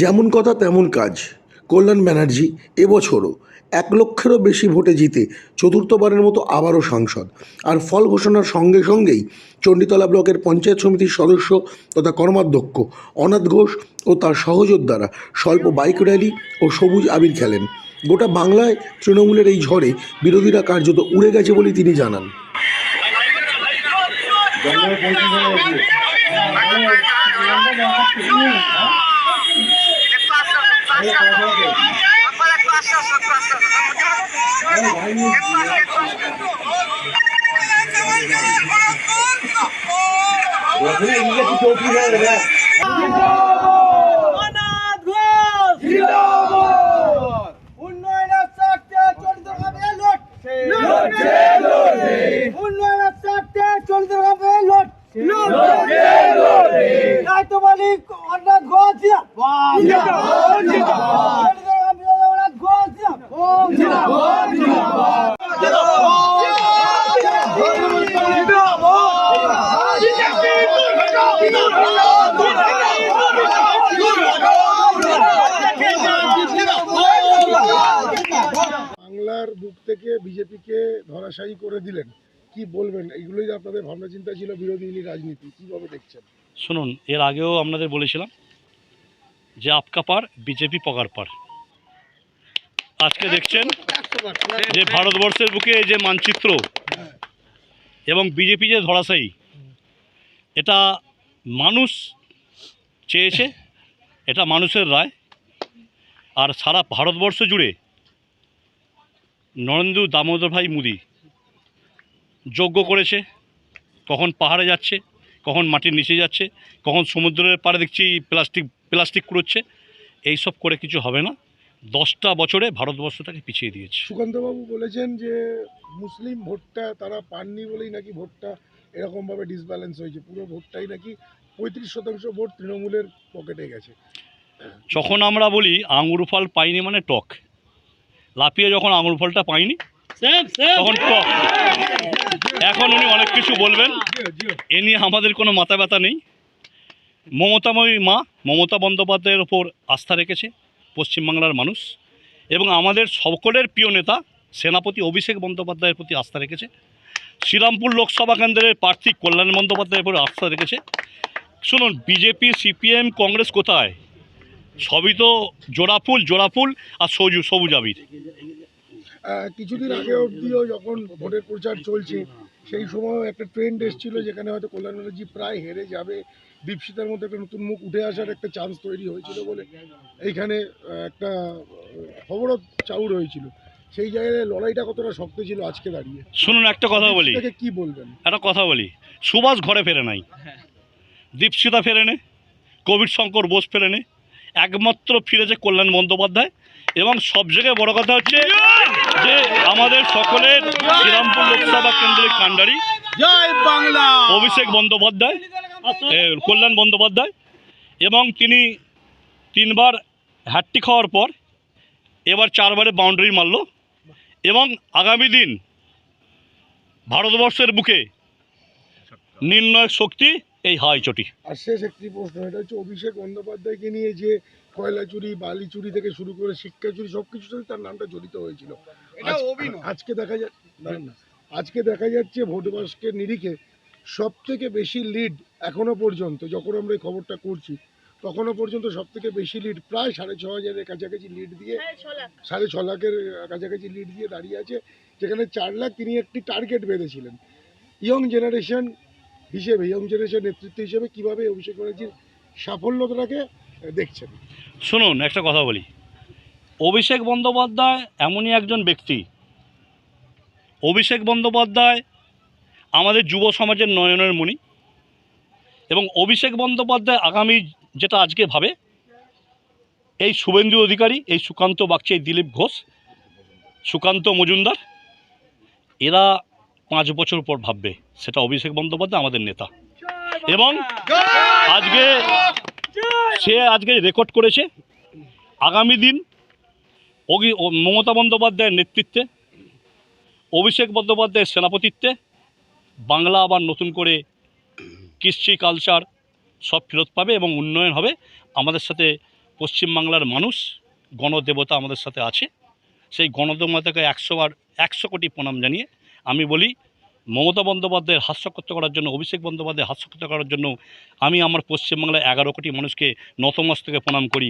যেমন কথা তেমন কাজ। কল্যাণ ব্যানার্জি এবছরও এক লক্ষেরও বেশি ভোটে জিতে চতুর্থবারের মতো আবারও সাংসদ। আর ফল ঘোষণার সঙ্গে সঙ্গেই চণ্ডীতলা ব্লকের পঞ্চায়েত সমিতির সদস্য তথা কর্মাধ্যক্ষ অনাথ ঘোষ ও তার সহযোদ্ধারা স্বল্প বাইক র্যালি ও সবুজ আবির খেলেন। গোটা বাংলায় তৃণমূলের এই ঝড়ে বিরোধীরা কার্যত উড়ে গেছে বলে তিনি জানান। উন্নয়নের স্বার্থে লড়ছে লড়ছে লড়ছে বাংলার বুক থেকে বিজেপিকে ধরাশায়ী করে দিলেন। কি বলবেন? এগুলোই যে আপনাদের ভাবনা চিন্তা ছিল বিরোধী রাজনীতি কীভাবে দেখছেন? শুনুন এর আগেও আপনাদের বলেছিলাম যে আপকা পার বিজেপি পকার পার। আজকে দেখছেন যে ভারতবর্ষের বুকে যে মানচিত্র এবং বিজেপি যে ধরাশায়ী এটা মানুষ চেয়েছে এটা মানুষের রায়। আর সারা ভারতবর্ষ জুড়ে নরেন্দ্র দামোদর ভাই মোদি যোগ্য করেছে কখন পাহাড়ে যাচ্ছে কখন মাটির নিচে যাচ্ছে কখন সমুদ্রের পাড়ে দেখছি প্লাস্টিক প্লাস্টিক কুড়োচ্ছে এইসব করে কিছু হবে না। দশটা বছরে ভারতবর্ষটাকে পিছিয়ে দিয়েছে। সুকান্তবাবু বলেছেন যে মুসলিম ভোটটা তারা পাননি বলেই নাকি ভোটটা এরকমভাবে ডিসব্যালেন্স হয়েছে। পুরো ভোটটাই নাকি পঁয়ত্রিশ শতাংশ ভোট তৃণমূলের পকেটে গেছে। যখন আমরা বলি আঙুর ফল পাইনি মানে টক লাফিয়ে যখন আঙুর ফলটা পাইনি তখন টক। এখন উনি অনেক কিছু বলবেন। এ নিয়ে আমাদের কোনো মাথা ব্যথা নেই। মমতাময়ী মা মমতা বন্দ্যোপাধ্যায়ের ওপর আস্থা রেখেছে পশ্চিমবাংলার মানুষ এবং আমাদের সকলের প্রিয় নেতা সেনাপতি অভিষেক বন্দ্যোপাধ্যায়ের প্রতি আস্থা রেখেছে। শ্রীরামপুর লোকসভা কেন্দ্রের প্রার্থী কল্যাণ বন্দ্যোপাধ্যায়ের উপর আস্থা রেখেছে। শুনুন বিজেপি সিপিএম কংগ্রেস কোথায়? সবই তো জোড়াফুল জোড়াফুল আর সবুজ সবুজ আবির। কিছুদিন আগে অবধিও যখন ভোটের প্রচার চলছে সেই সময় একটা ট্রেন্ড এসেছিল যেখানে হয়তো কল্যাণ ব্যানার্জি প্রায় হেরে যাবে। দীপশিতার মধ্যে একটা নতুন মুখ উঠে আসার একটা চান্স তৈরি হয়েছিল বলে এইখানে একটা খবরও চাউর হয়েছিল। সেই জায়গায় লড়াইটা কতটা শক্ত ছিল আজকে দাঁড়িয়ে। শুনুন একটা কথা বলি। কি বলবেন? একটা কথা বলি। সুভাষ ঘরে ফেরে নাই। দীপশিতা ফেরে নে। কবির শঙ্কর বোস ফেরে নে। একমাত্র ফিরেছে কল্যাণ বন্দ্যোপাধ্যায়। এবং সব জায়গায় বড় কথা হচ্ছে যে আমাদের সকলের শ্রীরামপুর লোকসভা কেন্দ্রের কাণ্ডারি বাংলা। অভিষেক বন্দ্যোপাধ্যায় কল্যাণ বন্দ্যোপাধ্যায় এবং তিনি তিনবার হ্যাটটি খাওয়ার পর এবার চারবারে বাউন্ডারি মারল এবং আগামী দিন ভারতবর্ষের বুকে নির্ণায়ক শক্তি এই হাই চটি। আর শেষ একটি প্রশ্ন এটা হচ্ছে অভিষেক বন্দ্যোপাধ্যায়কে নিয়ে যে কয়লা চুরি বালি চুরি থেকে শুরু করে শিক্ষা চুরি সব কিছুর সাথে তার নামটা জড়িত হয়েছিল। আজকে দেখা যাচ্ছে আজকে দেখা যাচ্ছে ভোট বাস্কের নিরিখে সব থেকে বেশি লিড এখনও পর্যন্ত যখন আমরা এই খবরটা করছি তখনও পর্যন্ত সব থেকে বেশি লিড প্রায় সাড়ে ছ হাজারের কাছাকাছি লিড দিয়ে সাড়ে ছ লাখের কাছাকাছি লিড দিয়ে দাঁড়িয়ে আছে যেখানে চার লাখ তিনি একটি টার্গেট বেঁধেছিলেন। ইয়ং জেনারেশন হিসেবে ইয়ং জেনারেশন নেতৃত্ব হিসেবে কীভাবে অভিষেক ব্যানার্জির সাফল্যতাকে দেখছেন? শুনুন, একটা কথা বলি। অভিষেক বন্দ্যোপাধ্যায় এমনই একজন ব্যক্তি। অভিষেক বন্দ্যোপাধ্যায় আমাদের যুব সমাজের নয়নের মণি এবং অভিষেক বন্দ্যোপাধ্যায় আগামী যেটা আজকে ভাবে, এই শুভেন্দু অধিকারী, এই সুকান্ত বাগচি দিলীপ ঘোষ, সুকান্ত মজুমদার, এরা পাঁচ বছর পর ভাববে। সেটা অভিষেক বন্দ্যোপাধ্যায় আমাদের নেতা। এবং আজকে সে আজকে রেকর্ড করেছে। আগামী দিন অগি- মমতা বন্দ্যোপাধ্যায়ের নেতৃত্বে অভিষেক বন্দ্যোপাধ্যায়ের সেনাপতিত্বে বাংলা আবার নতুন করে কৃষ্টি কালচার সব ফেরত পাবে এবং উন্নয়ন হবে। আমাদের সাথে পশ্চিমবাংলার মানুষ গণদেবতা আমাদের সাথে আছে। সেই গণদেবতাকে একশো বার একশো কোটি প্রণাম জানিয়ে আমি বলি, মমতা বন্দ্যোপাধ্যায়ের হাস্যকৃত্য করার জন্য, অভিষেক বন্দ্যোপাধ্যায় হাস্যকৃত্য করার জন্য আমি আমার পশ্চিমবাংলায় এগারো কোটি মানুষকে নতমস্তকে প্রণাম করি।